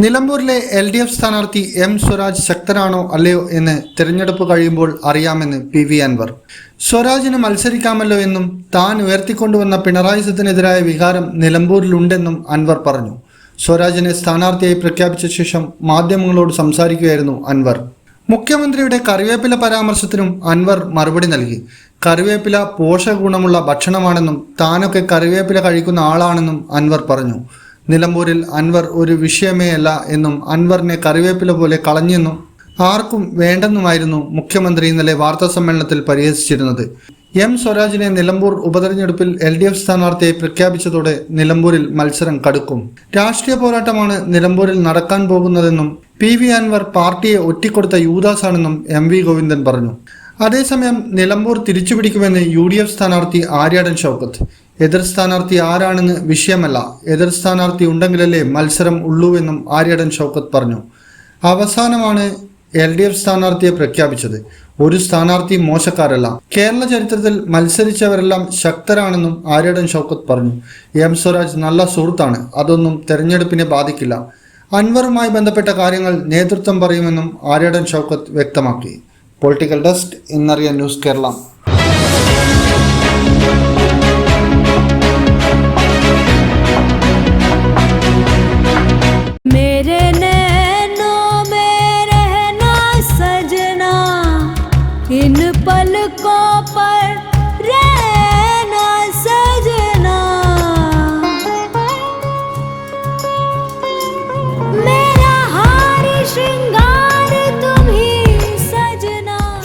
നിലമ്പൂരിലെ L D F സ്ഥാനാർത്ഥി M Swaraj ശക്തനാണോ അല്ലയോ എന്ന് തിരഞ്ഞെടുപ്പ് കഴിയുമ്പോൾ അറിയാമെന്ന് പി വി അൻവർ. സ്വരാജിന് മത്സരിക്കാമല്ലോ എന്നും താൻ ഉയർത്തിക്കൊണ്ടുവന്ന പിണറായി സത്തിനെതിരായ വികാരം നിലമ്പൂരിലുണ്ടെന്നും അൻവർ പറഞ്ഞു. സ്വരാജിനെ സ്ഥാനാർത്ഥിയായി പ്രഖ്യാപിച്ച ശേഷം മാധ്യമങ്ങളോട് സംസാരിക്കുകയായിരുന്നു അൻവർ. മുഖ്യമന്ത്രിയുടെ കറിവേപ്പില പരാമർശത്തിനും അൻവർ മറുപടി നൽകി. കറിവേപ്പില പോഷകഗുണമുള്ള ഭക്ഷണമാണെന്നും താനൊക്കെ കറിവേപ്പില കഴിക്കുന്ന ആളാണെന്നും അൻവർ പറഞ്ഞു. നിലമ്പൂരിൽ അൻവർ ഒരു വിഷയമേ അല്ല എന്നും അൻവറിനെ കറിവേപ്പില പോലെ കളഞ്ഞെന്നും ആർക്കും വേണ്ടെന്നുമായിരുന്നു മുഖ്യമന്ത്രി ഇന്നലെ വാർത്താ സമ്മേളനത്തിൽ പരിഹസിച്ചിരുന്നത്. എം സ്വരാജിനെ നിലമ്പൂർ ഉപതെരഞ്ഞെടുപ്പിൽ എൽ ഡി എഫ് സ്ഥാനാർത്ഥിയെ പ്രഖ്യാപിച്ചതോടെ നിലമ്പൂരിൽ മത്സരം കടുക്കും. രാഷ്ട്രീയ പോരാട്ടമാണ് നിലമ്പൂരിൽ നടക്കാൻ പോകുന്നതെന്നും പി വി അൻവർ പാർട്ടിയെ ഒറ്റിക്കൊടുത്ത യൂദാസാണെന്നും എം വി ഗോവിന്ദൻ പറഞ്ഞു. അതേസമയം നിലമ്പൂർ തിരിച്ചുപിടിക്കുമെന്ന് യു ഡി എഫ് സ്ഥാനാർത്ഥി ആര്യാടൻ ഷൗക്കത്ത്. എതിർ സ്ഥാനാർത്ഥി ആരാണെന്ന് വിഷയമല്ല. എതിർ സ്ഥാനാർത്ഥി ഉണ്ടെങ്കിലല്ലേ മത്സരം ഉള്ളൂവെന്നും ആര്യാടൻ ഷൗക്കത്ത് പറഞ്ഞു. അവസാനമാണ് എൽ ഡി എഫ് സ്ഥാനാർത്ഥിയെ പ്രഖ്യാപിച്ചത്. ഒരു സ്ഥാനാർത്ഥി മോശക്കാരല്ല. കേരള ചരിത്രത്തിൽ മത്സരിച്ചവരെല്ലാം ശക്തരാണെന്നും ആര്യാടൻ ഷൗക്കത്ത് പറഞ്ഞു. എം സ്വരാജ് നല്ല സുഹൃത്താണ്. അതൊന്നും തെരഞ്ഞെടുപ്പിനെ ബാധിക്കില്ല. അൻവറുമായി ബന്ധപ്പെട്ട കാര്യങ്ങൾ നേതൃത്വം പറയുമെന്നും ആര്യാടൻ ഷൗക്കത്ത് വ്യക്തമാക്കി. പൊളിറ്റിക്കൽ ഡെസ്ക് ഇന്നറിയ ന്യൂസ് കേരള मेरे नैनों में रहना सजना इन पलकों